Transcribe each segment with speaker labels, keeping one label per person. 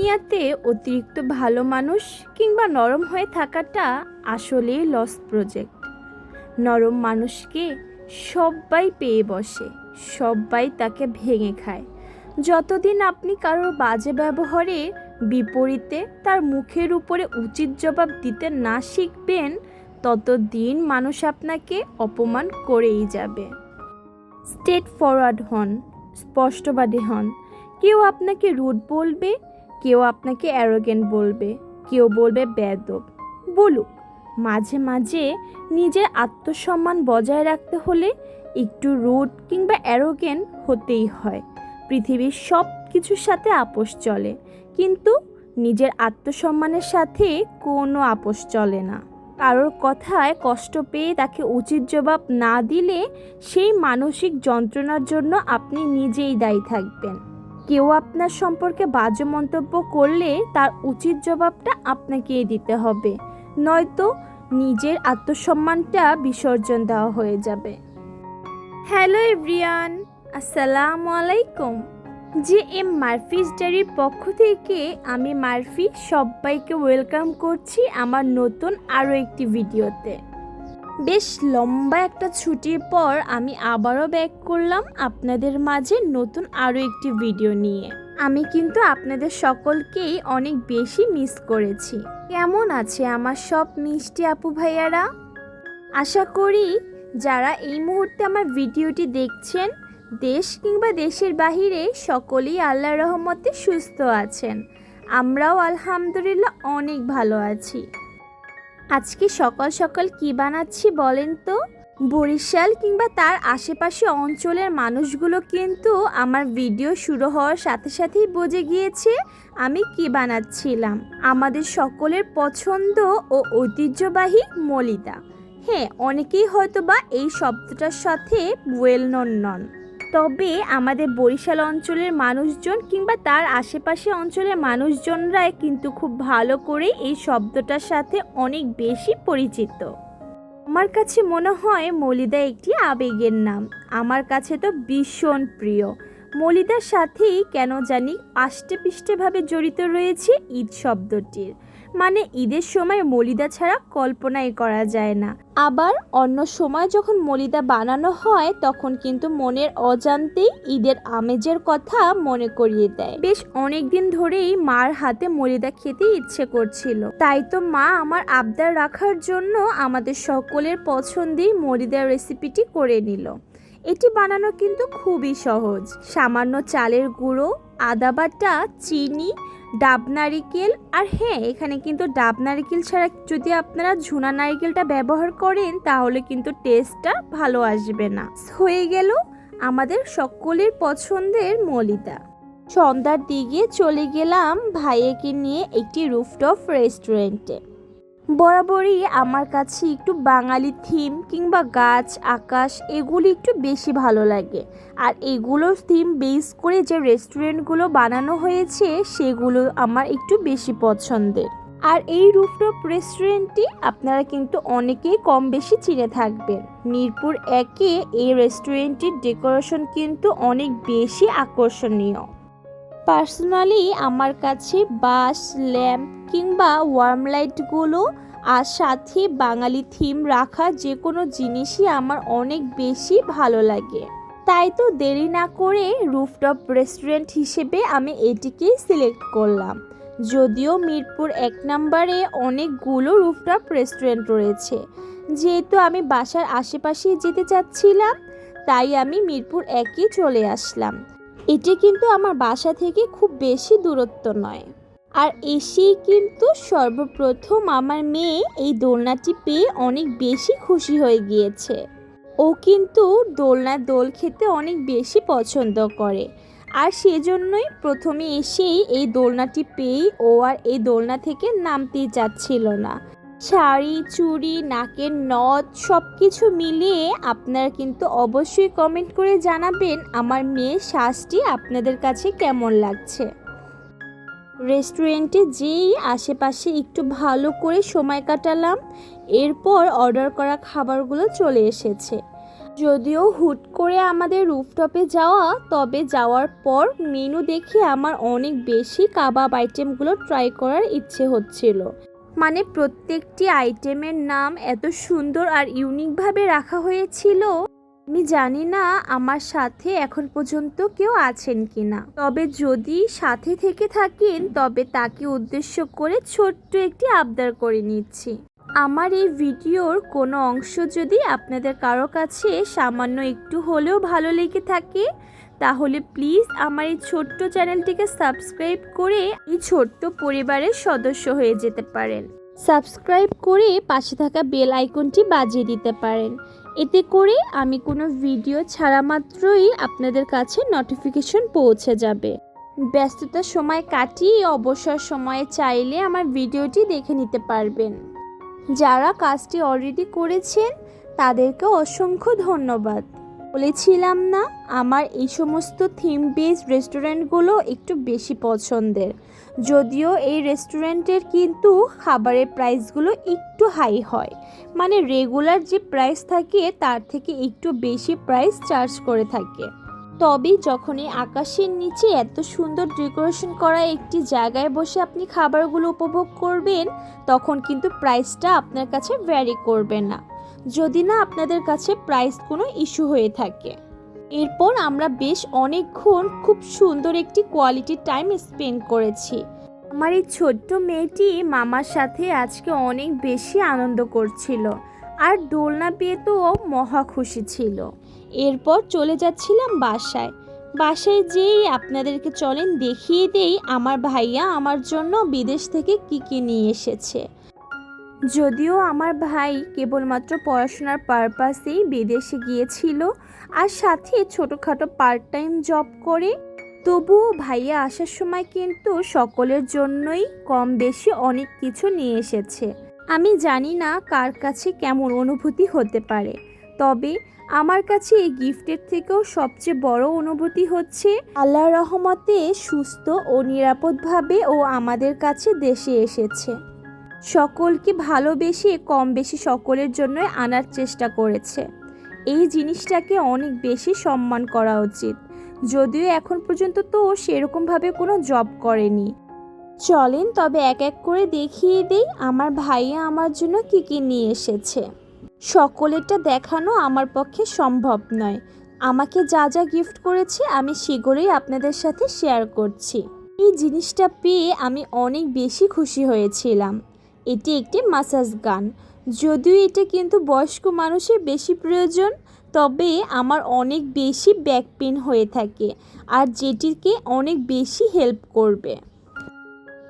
Speaker 1: দুনিয়াতে অতিরিক্ত ভালো মানুষ কিংবা নরম হয়ে থাকাটা আসলেই লস প্রজেক্ট নরম মানুষকে সবাই পেয়ে বসে সবাই তাকে ভেঙে খায়। যতদিন আপনি কারোর বাজে ব্যবহারে বিপরীতে তার মুখের উপরে উচিত জবাব দিতে না শিখবেন, ততদিন মানুষ আপনাকে অপমান করেই যাবে। স্টেট ফরওয়ার্ড হন, স্পষ্টবাদী হন। কেউ আপনাকে রুট বলবে কেউ আপনাকে অ্যারোগেন্ট বলবে, কেউ বলবে বেদব বলুক, মাঝে মাঝে নিজের আত্মসম্মান বজায় রাখতে হলে একটু রুট কিংবা অ্যারোগেন্ট হতেই হয়। পৃথিবীর সব কিছুর সাথে আপোষ চলে, কিন্তু নিজের আত্মসম্মানের সাথে কোনো আপোষ চলে না। কারোর কথায় কষ্ট পেয়ে তাকে উচিত জবাব না দিলে সেই মানসিক যন্ত্রণার জন্য আপনি নিজেই দায়ী থাকবেন। কেউ আপনার সম্পর্কে বাজে মন্তব্য করলে তার উচিত জবাবটা আপনাকেই দিতে হবে। নয়তো নিজের আত্মসম্মানটা বিসর্জন দেওয়া হয়ে যাবে। হ্যালো এভরিয়ান আসসালামু আলাইকুম। যে এম মারফিস ডায়েরির পক্ষ থেকে আমি মারফি সবাইকে ওয়েলকাম করছি আমার নতুন আরও একটি ভিডিওতে। বেশ লম্বা একটা ছুটির পর আমি আবারও ব্যাক করলাম আপনাদের মাঝে নতুন আরও একটি ভিডিও নিয়ে। আমি কিন্তু আপনাদের সকলকেই অনেক বেশি মিস করেছি। কেমন আছে আমার সব মিষ্টি আপু ভাইয়ারা? আশা করি যারা এই মুহূর্তে আমার ভিডিওটি দেখছেন, দেশ কিংবা দেশের বাহিরে সকলেই আল্লাহ রহমতে সুস্থ আছেন। আমরাও আলহামদুলিল্লাহ অনেক ভালো আছি। আজকে সকাল সকাল কি বানাচ্ছি বলেন তো? বরিশাল কিংবা তার আশেপাশে অঞ্চলের মানুষগুলো কিন্তু আমার ভিডিও শুরু হওয়ার সাথে সাথেই বুঝে গিয়েছে আমি কি বানাচ্ছিলাম। আমাদের সকলের পছন্দ ও ঐতিহ্যবাহী মলিদা। হ্যাঁ অনেকেই হয়তো বা এই শব্দটার সাথে ওয়েল নন নন। তবে আমাদের বরিশাল অঞ্চলের মানুষজন কিংবা তার আশেপাশে অঞ্চলের মানুষজনরাই কিন্তু খুব ভালো করে এই শব্দটার সাথে অনেক বেশি পরিচিত। আমার কাছে মনে হয় মলিদা একটি আবেগের নাম। আমার কাছে তো ভীষণ প্রিয়। মলিদার সাথেই কেন জানি আষ্টে জড়িত রয়েছে ঈদ শব্দটির। মানে ঈদের সময় মলিদা ছাড়া কল্পনাই করা যায় না। আবার অন্য সময় যখন মলিদা বানানো হয়, তখন কিন্তু মনের অজান্তেই ঈদের আমেজের কথা মনে করিয়ে দেয়। বেশ অনেক দিন ধরেই মার হাতে মলিদা খেতে ইচ্ছে করছিল। তাই তো মা আমার আবদার রাখার জন্য আমাদের সকলের পছন্দেই মলিদার রেসিপিটি করে নিল। এটি বানানো কিন্তু খুবই সহজ। সামান্য চালের গুঁড়ো, আদা বাটা, চিনি ডাব নারিকেল, আর হ্যাঁ এখানে কিন্তু ডাব নারিকেল ছাড়া যদি আপনারা ঝুনা নারিকেলটা ব্যবহার করেন, তাহলে কিন্তু টেস্টটা ভালো আসবে না। হয়ে গেল আমাদের সকলের পছন্দের মলিদা। সন্ধ্যার দিকে চলে গেলাম ভাইয়েকে নিয়ে একটি রুফটপ রেস্টুরেন্টে বরাবরই আমার কাছে একটু বাঙালি থিম কিংবা গাছ, আকাশ এগুলি একটু বেশি ভালো লাগে। আর এগুলোর থিম বেস করে যে রেস্টুরেন্টগুলো বানানো হয়েছে, সেগুলো আমার একটু বেশি পছন্দের। আর এই রুফটপ রেস্টুরেন্টটি আপনারা কিন্তু অনেকেই কম বেশি চিনে থাকবেন। মিরপুর একে এই রেস্টুরেন্টটির ডেকোরেশন কিন্তু অনেক বেশি আকর্ষণীয়। পার্সোনালি আমার কাছে বাস ল্যাম্প কিংবা ওয়ার্ম লাইটগুলো আর সাথে বাঙালি থিম রাখা যে কোনো জিনিসই আমার অনেক বেশি ভালো লাগে। তাই তো দেরি না করে রুফটপ রেস্টুরেন্ট হিসেবে আমি এটিকেই সিলেক্ট করলাম। যদিও মিরপুর এক নম্বরে অনেকগুলো রুফটপ রেস্টুরেন্ট রয়েছে। যেহেতু আমি বাসার আশেপাশেই যেতে চাচ্ছিলাম, তাই আমি মিরপুর একই চলে আসলাম। এটি কিন্তু আমার বাসা থেকে খুব বেশি দূরত্ব নয়। আর এসেই কিন্তু সর্বপ্রথম আমার মেয়ে এই দোলনাটি পেয়ে অনেক বেশি খুশি হয়ে গিয়েছে। ও কিন্তু দোলনার দোল খেতে অনেক বেশি পছন্দ করে। আর সেজন্যই প্রথমে এসেই এই দোলনাটি পেয়েই ও আর এই দোলনা থেকে নামতেই চাচ্ছিল না। শাড়ি, চুড়ি, নাকের নথ সব কিছু মিলিয়ে আপনারা কিন্তু অবশ্যই কমেন্ট করে জানাবেন আমার মেয়ের শ্বাসটি আপনাদের কাছে কেমন লাগছে। রেস্টুরেন্টে যেই আশেপাশে একটু ভালো করে সময় কাটালাম, এরপর অর্ডার করা খাবারগুলো চলে এসেছে। যদিও হুট করে আমাদের রুফটপে যাওয়া, তবে যাওয়ার পর মেনু দেখে আমার অনেক বেশি কাবাব আইটেমগুলো ট্রাই করার ইচ্ছে হচ্ছিল। মানে প্রত্যেকটি আইটেমের নাম এত সুন্দর আর ইউনিকভাবে রাখা হয়েছিল। আমি জানি না আমার সাথে এখন পর্যন্ত কেউ আছেন কি না তবে যদি সাথে থেকে থাকেন, তবে তাকে উদ্দেশ্য করে ছোট্ট একটি আবদার করে নিচ্ছি। আমার এই ভিডিওর কোনো অংশ যদি আপনাদের কারও কাছে সামান্য একটু হলেও ভালো লেগে থাকে, তাহলে প্লিজ আমার এই ছোট্ট চ্যানেলটিকে সাবস্ক্রাইব করে এই ছোট্ট পরিবারের সদস্য হয়ে যেতে পারেন। সাবস্ক্রাইব করে পাশে থাকা বেল আইকনটি বাজিয়ে দিতে পারেন। এতে করে আমি কোনো ভিডিও ছাড়া মাত্রই আপনাদের কাছে নোটিফিকেশন পৌঁছে যাবে। ব্যস্ততার সময় কাটিয়ে অবসর সময়ে চাইলে আমার ভিডিওটি দেখে নিতে পারবেন। যারা কাজটি অলরেডি করেছেন, তাদেরকে অসংখ্য ধন্যবাদ। বলেছিলাম না, আমার এই সমস্ত থিম বেসড রেস্টুরেন্টগুলো একটু বেশি পছন্দের। যদিও এই রেস্টুরেন্টের কিন্তু খাবারের প্রাইসগুলো একটু হাই হয়। মানে রেগুলার যে প্রাইস থাকে, তার থেকে একটু বেশি প্রাইস চার্জ করে থাকে। তবে যখন এই আকাশের নিচে এত সুন্দর ডেকোরেশন করা একটি জায়গায় বসে আপনি খাবারগুলো উপভোগ করবেন, তখন কিন্তু প্রাইসটা আপনার কাছে ভ্যারি করবে না। যদি না আপনাদের কাছে প্রাইস কোনো ইস্যু হয়ে থাকে। এরপর আমরা বেশ অনেকক্ষণ খুব সুন্দর একটি কোয়ালিটি টাইম স্পেন্ড করেছি। আমার এই ছোট্ট মেয়েটি মামার সাথে আজকে অনেক বেশি আনন্দ করছিল আর দোলনা পেয়ে তো মহা খুশি ছিল। এরপর চলে যাচ্ছিলাম বাসায়। বাসায় যেই আপনাদেরকে চলেন দেখিয়ে দেই আমার ভাইয়া আমার জন্য বিদেশ থেকে কী কী নিয়ে এসেছে। যদিও আমার ভাই কেবলমাত্র পড়াশোনার পারপাসেই বিদেশে গিয়েছিল আর সাথে ছোটোখাটো পার্ট টাইম জব করে, তবুও ভাইয়া আসার সময় কিন্তু সকলের জন্যই কম বেশি অনেক কিছু নিয়ে এসেছে। আমি জানি না কার কাছে কেমন অনুভূতি হতে পারে, তবে আমার কাছে এই গিফটের থেকেও সবচেয়ে বড় অনুভূতি হচ্ছে আল্লাহ রহমতে সুস্থ ও নিরাপদভাবে ও আমাদের কাছে দেশে এসেছে। সকলকে ভালোবেসে কম বেশি সকলের জন্যই আনার চেষ্টা করেছে। এই জিনিসটাকে অনেক বেশি সম্মান করা উচিত। যদিও এখন পর্যন্ত তো সেরকমভাবে কোনো জব করেনি। চলেন, তবে এক এক করে দেখিয়ে দেই আমার ভাইয়া আমার জন্য কী কী নিয়ে এসেছে। সকলেরটা দেখানো আমার পক্ষে সম্ভব নয়। আমাকে যা যা গিফট করেছে আমি শীঘ্রই আপনাদের সাথে শেয়ার করছি। এই জিনিসটা পেয়ে আমি অনেক বেশি খুশি হয়েছিলাম। এটি একটি মাসাজ গান। যদিও এটা কিন্তু বয়স্ক মানুষের বেশি প্রয়োজন, তবে আমার অনেক বেশি ব্যাক পেন হয়ে থাকে আর যেটিকে অনেক বেশি হেল্প করবে।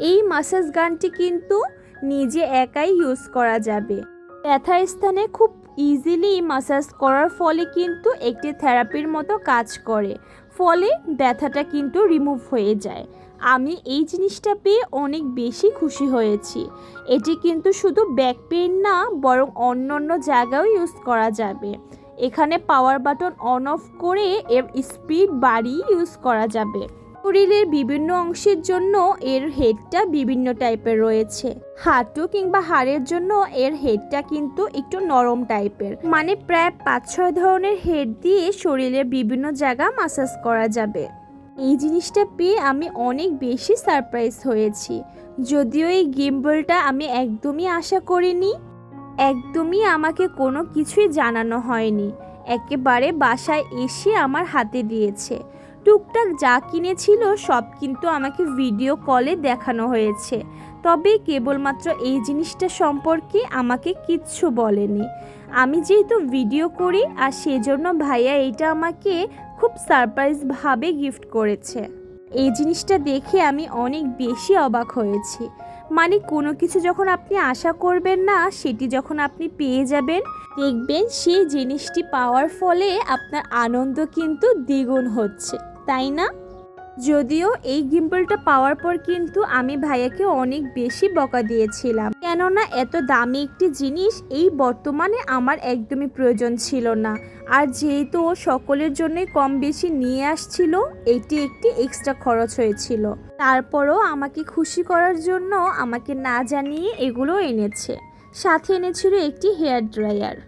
Speaker 1: এই মাসাজ গানটি কিন্তু নিজে একাই ইউজ করা যাবে। ব্যথার স্থানে খুব ইজিলি মাসাজ করার ফলে কিন্তু একটি থেরাপির মতো কাজ করে, ফলে ব্যথাটা কিন্তু রিমুভ হয়ে যায়। আমি এই জিনিসটা পেয়ে অনেক বেশি খুশি হয়েছি। এটি কিন্তু শুধু ব্যাক পেন না, বরং অন্য অন্য জায়গায়ও ইউজ করা যাবে। এখানে পাওয়ার বাটন অন অফ করে এর স্পিড বাড়িয়ে ইউজ করা যাবে। শরীরের বিভিন্ন অংশের জন্য এর হেডটা বিভিন্ন টাইপের রয়েছে। হাঁটু কিংবা হাড়ের জন্য এর হেডটা কিন্তু একটু নরম টাইপের। মানে প্রায় পাঁচ ছয় ধরনের হেড দিয়ে শরীরের বিভিন্ন জায়গা মাসাজ করা যাবে। এই জিনিসটা পেয়ে আমি অনেক বেশি সারপ্রাইজ হয়েছি। যদিও এই গিম্বলটা আমি একদমই আশা করিনি, একদমই আমাকে কোনো কিছুই জানানো হয়নি। একেবারে বাসায় এসে আমার হাতে দিয়েছে। টুকটাক যা কিনেছিল সব কিন্তু আমাকে ভিডিও কলে দেখানো হয়েছে। তবে কেবলমাত্র এই জিনিসটা সম্পর্কে আমাকে কিচ্ছু বলেনি। আমি যেহেতু ভিডিও করি, আর সেজন্য ভাইয়া এইটা আমাকে খুব সারপ্রাইজভাবে গিফট করেছে। এই জিনিসটা দেখে আমি অনেক বেশি অবাক হয়েছি। মানে কোনো কিছু যখন আপনি আশা করবেন না, সেটি যখন আপনি পেয়ে যাবেন, দেখবেন সেই জিনিসটি পাওয়ার ফলে আপনার আনন্দ কিন্তু দ্বিগুণ হচ্ছে, তাই না? যদিও এই গিম্বলটা পাওয়ার পর কিন্তু আমি ভাইয়াকে অনেক বেশি বকা দিয়েছিলাম। কেননা এত দামি একটি জিনিস এই বর্তমানে আমার একদমই প্রয়োজন ছিল না। আর যেহেতু ও সকলের জন্যই কম বেশি নিয়ে আসছিল, এটি একটি এক্সট্রা খরচ হয়েছিল। তারপরও আমাকে খুশি করার জন্য আমাকে না জানিয়ে এগুলো এনেছে। সাথে এনেছিল একটি হেয়ার ড্রায়ার।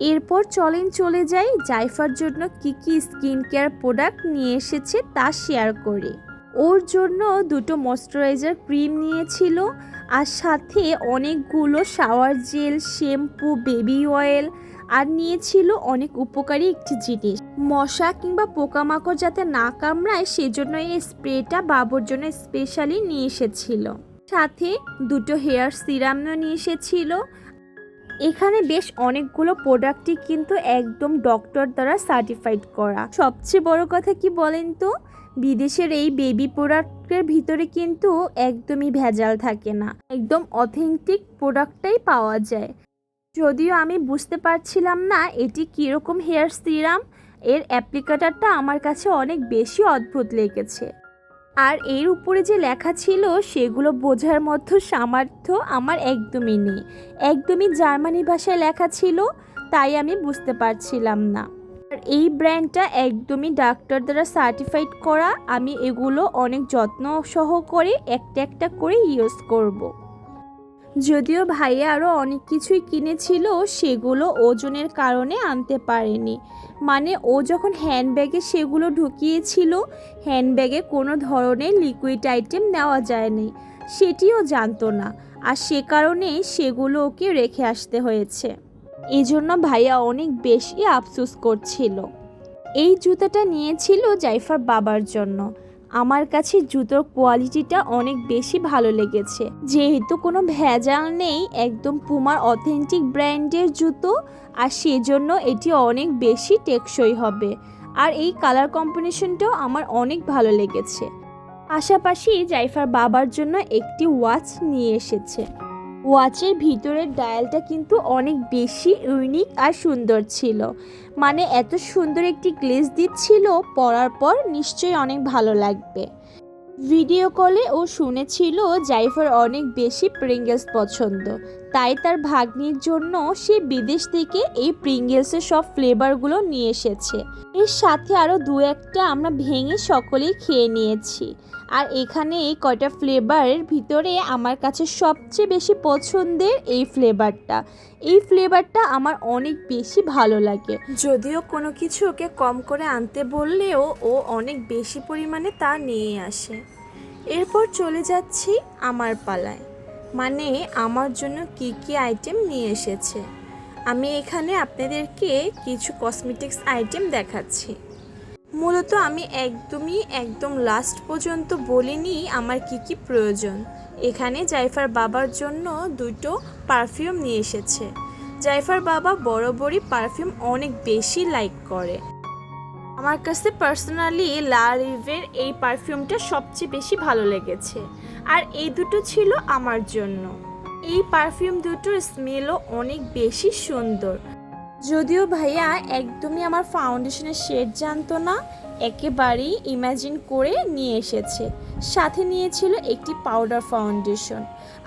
Speaker 1: এরপর চলেন চলে যাই জাইফার জন্য কি কি স্কিন কেয়ার প্রোডাক্ট নিয়ে এসেছে তা শেয়ার করে। ওর জন্য দুটো ময়শ্চারাইজার ক্রিম নিয়েছিল আর সাথে অনেকগুলো shower gel, shampoo, baby oil আর নিয়েছিল অনেক উপকারী একটি জিনিস। মশা কিংবা পোকামাকড় যাতে না কামড়ায় সেজন্য এই স্প্রেটা বাবুর জন্য স্পেশালি নিয়ে এসেছিল। সাথে দুটো হেয়ার সিরামও নিয়ে এসেছিল এখানে বেশ অনেকগুলো প্রোডাক্টই কিন্তু একদম ডক্টর দ্বারা সার্টিফাইড করা। সবচেয়ে বড় কথা কি বলেন তো? বিদেশের এই বেবি প্রোডাক্টের ভিতরে কিন্তু একদমই ভেজাল থাকে না। একদম অথেন্টিক প্রোডাক্টটাই পাওয়া যায়। যদিও আমি বুঝতে পারছিলাম না এটি কীরকম হেয়ার সিরাম এর অ্যাপ্লিকেটারটা আমার কাছে অনেক বেশি অদ্ভুত লেগেছে। আর এর উপরে যে লেখা ছিল, সেগুলো বোঝার মতো সামর্থ্য আমার একদমই নেই একদমই জার্মানি ভাষায় লেখা ছিল, তাই আমি বুঝতে পারছিলাম না আর এই ব্র্যান্ডটা একদমই ডাক্তার দ্বারা সার্টিফাইড করা, আমি এগুলো অনেক যত্ন সহ করে একটা একটা করে ইউজ করব। যদিও ভাইয়া আরও অনেক কিছুই কিনেছিল, সেগুলো ওজনের কারণে আনতে পারেনি। মানে ও যখন হ্যান্ডব্যাগে সেগুলো ঢুকিয়েছিল, হ্যান্ডব্যাগে কোনো ধরনের লিকুইড আইটেম নেওয়া যায়নি। সেটিও জানতো না, আর সে কারণেই সেগুলো ওকে রেখে আসতে হয়েছে। এই জন্য ভাইয়া অনেক বেশি আফসোস করছিল। এই জুতাটা নিয়েছিল জাইফার বাবার জন্য। আমার কাছে জুতোর কোয়ালিটিটা অনেক বেশি ভালো লেগেছে। যেহেতু কোনো ভেজাল নেই, একদম পুমার অথেন্টিক ব্র্যান্ডের জুতো, আর সেজন্য এটি অনেক বেশি টেকসই হবে। আর এই কালার কম্বিনেশনটাও আমার অনেক ভালো লেগেছে। পাশাপাশি জাইফার বাবার জন্য একটি ওয়াচ নিয়ে এসেছে। ওয়াচের ভিতরের ডায়ালটা কিন্তু অনেক বেশি ইউনিক আর সুন্দর ছিল। মানে এত সুন্দর একটি গ্লেজ দিচ্ছিল, পরার পর নিশ্চয়ই অনেক ভালো লাগবে। ভিডিও কলে ও শুনেছিল জাইফার অনেক বেশি প্রিঙ্গেলস পছন্দ। তাই তার ভাগ্নির জন্য সে বিদেশ থেকে এই প্রিঙ্গেলসের সব ফ্লেভারগুলো নিয়ে এসেছে। এর সাথে আরও দু একটা আমরা ভেঙে সকলেই খেয়ে নিয়েছি। আর এখানে এই কয়টা ফ্লেভারের ভিতরে আমার কাছে সবচেয়ে বেশি পছন্দের এই ফ্লেভারটা এই ফ্লেভারটা আমার অনেক বেশি ভালো লাগে। যদিও কোনো কিছু ওকে কম করে আনতে বললেও ও অনেক বেশি পরিমাণে তা নিয়ে আসে। এরপর চলে যাচ্ছি আমার পালায়। মানে আমার জন্য কি কি আইটেম নিয়ে এসেছে? আমি এখানে আপনাদেরকে কিছু কসমেটিক্স আইটেম দেখাচ্ছি। মূলত আমি একদমই একদম লাস্ট পর্যন্ত বলিনি আমার কি কি প্রয়োজন। এখানে জাইফার বাবার জন্য দুটো পারফিউম নিয়ে এসেছে। জাইফার বাবা বড় বড়ই পারফিউম অনেক বেশি লাইক করে। আমার কাছে পার্সোনালি লা রিভের এই পারফিউমটা সবচেয়ে বেশি ভালো লেগেছে। আর এই দুটো ছিল আমার জন্য। এই পারফিউম দুটোর স্মেলও অনেক বেশি সুন্দর। যদিও ভাইয়া একদমই আমার ফাউন্ডেশনের শেড জানতো না, একেবারেই ইমাজিন করে নিয়ে এসেছে। সাথে নিয়েছিল একটি পাউডার ফাউন্ডেশন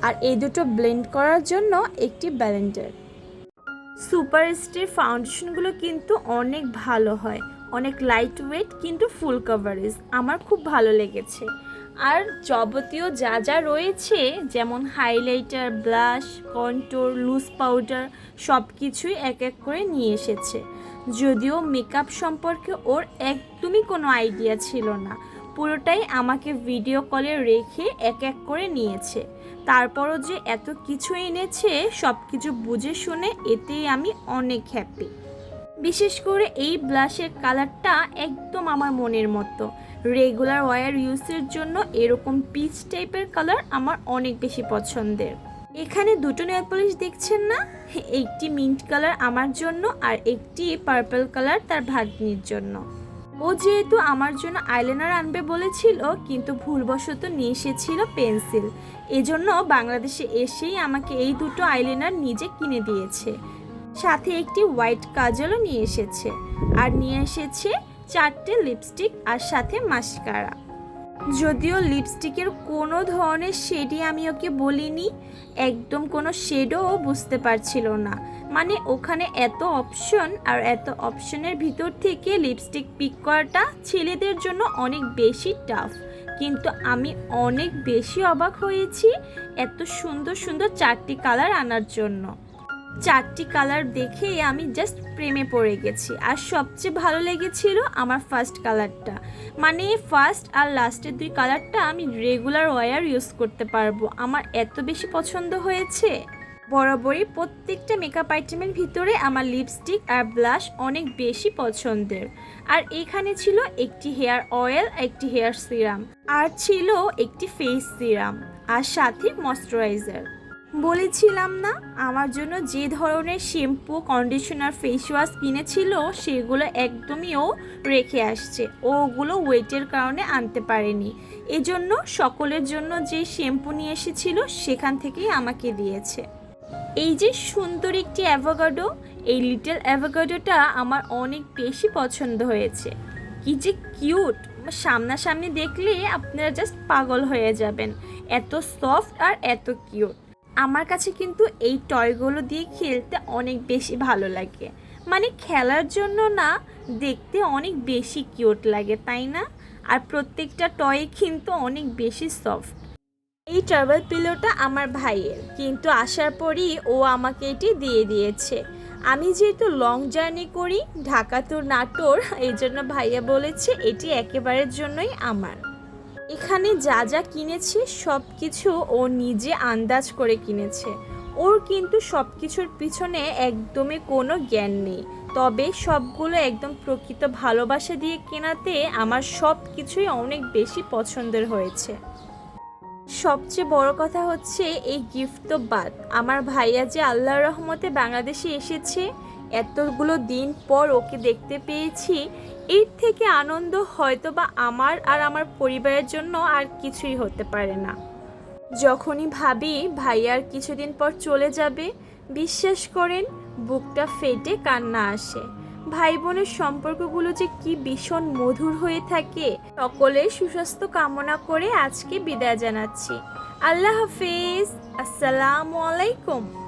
Speaker 1: আর এই দুটো ব্লেন্ড করার জন্য একটি ব্যালেন্ডার সুপার স্টের ফাউন্ডেশনগুলো কিন্তু অনেক ভালো হয়। অনেক লাইট ওয়েট কিন্তু ফুল কভারেজ আমার খুব ভালো লেগেছে। আর যাবতীয় যা যা রয়েছে, যেমন highlighter blush contour loose powder সব কিছুই এক এক করে নিয়ে এসেছে। যদিও মেকআপ সম্পর্কে ওর একদমই কোনো আইডিয়া ছিল না। পুরোটাই আমাকে ভিডিও কলে রেখে এক এক করে নিয়েছে। তারপরও যে এত কিছু এনেছে সব কিছু বুঝে শুনে এতেই আমি অনেক হ্যাপি বিশেষ করে এই ব্লাশের কালারটা একদম আমার মনের মতো। রেগুলার ওয়ার ইউজের জন্য এরকম পিচ টাইপের কালার আমার অনেক বেশি পছন্দের। এখানে দুটো নেল পলিশ দেখছেন না? একটি মিন্ট কালার আমার জন্য আর একটি পার্পল কালার তার ভাগ্নির জন্য। ও যেহেতু আমার জন্য আইলাইনার আনবে বলেছিল, কিন্তু ভুলবশত নিয়ে এসেছিল পেন্সিল এজন্য বাংলাদেশে এসেই আমাকে এই দুটো আইলাইনার নিজে কিনে দিয়েছে। সাথে একটি হোয়াইট কাজলও নিয়ে এসেছে। আর নিয়ে এসেছে চারটে লিপস্টিক আর সাথে মাস্কারা। যদিও লিপস্টিকের কোনো ধরনের শেডই আমি ওকে বলিনি, একদম কোনো শেডও ও বুঝতে পারছিল না। মানে ওখানে এত অপশন আর এত অপশনের ভিতর থেকে লিপস্টিক পিক করাটা ছেলেদের জন্য অনেক বেশি টাফ। কিন্তু আমি অনেক বেশি অবাক হয়েছি এত সুন্দর সুন্দর চারটি কালার আনার জন্য। চারটি কালার দেখে আমি জাস্ট প্রেমে পড়ে গেছি। আর সবচেয়ে ভালো লেগেছিল আমার ফার্স্ট কালারটা। মানে ফার্স্ট আর লাস্টের দুই কালারটা আমি রেগুলার ওয়ার ইউজ করতে পারব। আমার এত বেশি পছন্দ হয়েছে। বরাবরই প্রত্যেকটা মেকআপ আইটেমের ভিতরে আমার লিপস্টিক আর ব্লাশ অনেক বেশি পছন্দের। আর এখানে ছিল একটি হেয়ার অয়েল একটি হেয়ার সিরাম আর ছিল একটি ফেস সিরাম আর সাথে ময়শ্চারাইজার বলেছিলাম না, আমার জন্য যে ধরনের শ্যাম্পু কন্ডিশনার ফেস ওয়াশ কিনেছিল, সেগুলো একদমই ও রেখে আসছে। ওগুলো ওয়েটের কারণে আনতে পারেনি। এজন্য সকলের জন্য যে শ্যাম্পু নিয়ে এসেছিল, সেখান থেকেই আমাকে দিয়েছে। এই যে সুন্দর একটি অ্যাভোকাডো এই লিটল অ্যাভোকাডোটা আমার অনেক বেশি পছন্দ হয়েছে। কি যে কিউট সামনাসামনি দেখলে আপনারা জাস্ট পাগল হয়ে যাবেন। এত সফট আর এত কিউট আমার কাছে কিন্তু এই টয়গুলো দিয়ে খেলতে অনেক বেশি ভালো লাগে। মানে খেলার জন্য না, দেখতে অনেক বেশি কিউট লাগে, তাই না? আর প্রত্যেকটা টয় কিন্তু অনেক বেশি সফট। এই ট্রাভেল পিলোটা আমার ভাইয়ের, কিন্তু আসার পরই ও আমাকে এটি দিয়ে দিয়েছে। আমি যেহেতু লং জার্নি করি, ঢাকা টু নাটোর এই জন্য ভাইয়া বলেছে এটি একেবারের জন্যই আমার। এখানে যা যা কিনেছে সব কিছু ও নিজে আন্দাজ করে কিনেছে। ওর কিন্তু সব কিছুর পিছনে একদমই কোনো জ্ঞান নেই। তবে সবগুলো একদম প্রকৃত ভালোবাসা দিয়ে কেনাতে আমার সব কিছুই অনেক বেশি পছন্দের হয়েছে। সবচেয়ে বড় কথা হচ্ছে, এই গিফট তো বাদ। আমার ভাইয়া যে আল্লাহর রহমতে বাংলাদেশে এসেছে এতগুলো দিন পর ওকে দেখতে পেয়েছি, এর থেকে আনন্দ হয়তো বা আমার আর আমার পরিবারের জন্য আর কিছুই হতে পারে না। যখনই ভাবি ভাইয়ার কিছুদিন পর চলে যাবে, বিশ্বাস করেন বুকটা ফেটে কান্না আসে। ভাই বোনের সম্পর্কগুলো যে কি ভীষণ মধুর হয়ে থাকে, সকলের সুস্বাস্থ্য কামনা করে আজকে বিদায় জানাচ্ছি। আল্লাহ হাফিজ, আসসালামু আলাইকুম।